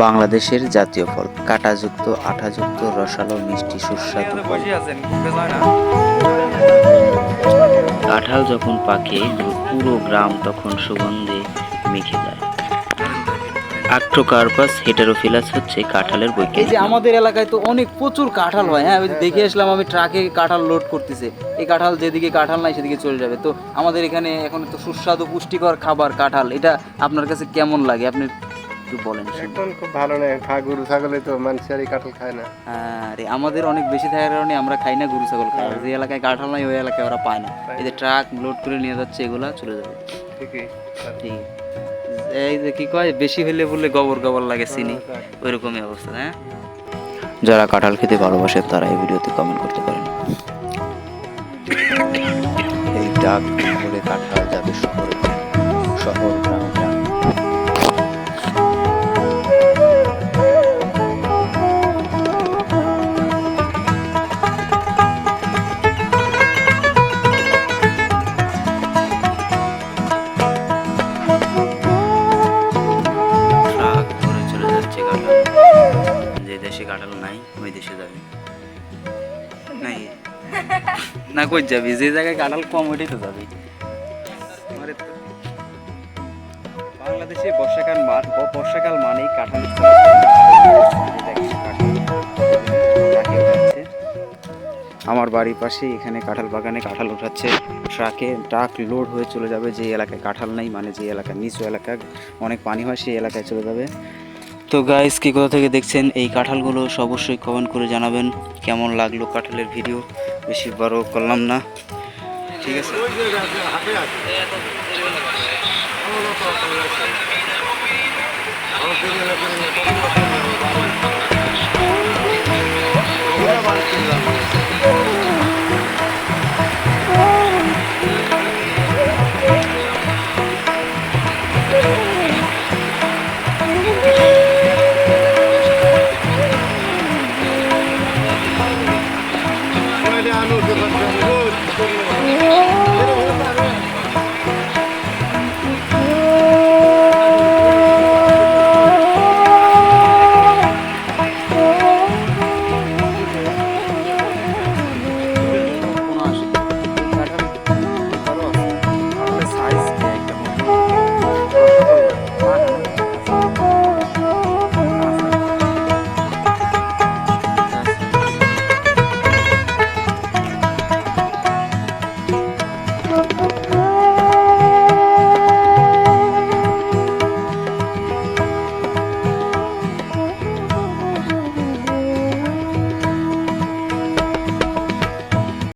বাংলাদেশের জাতীয় ফল কাঁটাযুক্ত আঠাযুক্ত রসালো মিষ্টি সুস্বাদু ফল। কাঁঠাল যখন পাকে পুরো গ্রাম তখন সুগন্ধে মেখে যায়। আক্টোকার্পাস হেটারোফিলাস হচ্ছে কাঁঠালের এই যে আমাদের এলাকায় তো অনেক প্রচুর কাঁঠাল হয় হ্যাঁ? যে দেখে আসলাম আমি ট্রাকে কাঁঠাল লোড করতেছে। এই কাঁঠাল যেদিকে কাঁঠাল নাই সেদিকে চলে যাবে। তো আমাদের এখানে এখন তো সুস্বাদু পুষ্টিকর খাবার কাঁঠাল। এটা আপনার কাছে কেমন লাগে? আপনি একটু বলেন এখন খুব ভালো নেই খা গরু ছাগলে তো মানুষের এই কাঁঠাল খায় না। আরে আমাদের অনেক বেশি থাকার কারণে আমরা খাই না গরু ছাগল খাই যে এলাকায় কাঁঠাল নাই ওই এলাকায় ওরা পায় না। এই যে ট্রাক লোড করে নিয়ে যাচ্ছে এগুলা চলে যাবে। ঠিকই। ঠিক। এই যে কি কয় বেশি হলে বললে গোবর গোবর লাগে চিনি। ওইরকমই অবস্থা হ্যাঁ? যারা কাঁঠাল খেতে ভালোবাসে তারা এই ভিডিওতে কমেন্ট করতে পারেন। এই ডাক করে কাঁঠাল যাবে শহরে শহর গ্রাম যে দেশে কাঁঠাল নাই, ওই দেশে যাবে। নাই। না, কই যাবি? যে জায়গায় কাঁঠাল কম, ওইটাই তো যাবি। বাংলাদেশে বর্ষাকাল ব- বর্ষাকাল মানেই কাঁঠাল আমার বাড়ির পাশে এখানে কাঁঠাল বাগানে কাঁঠাল উঠাচ্ছে ট্রাকে ট্রাক লোড হয়ে চলে যাবে যে এলাকায় কাঁঠাল নাই মানে যে এলাকা, নিচু এলাকা, অনেক পানি হয় সেই এলাকায় চলে যাবে। তো গাইস কি কোথা থেকে দেখছেন এই কাঁঠালগুলো অবশ্যই কমেন্ট করে জানাবেন কেমন লাগল কাঁঠালের ভিডিও বেশি বড় করলাম না। ঠিক আছে? Thank you. の人たちがすごい。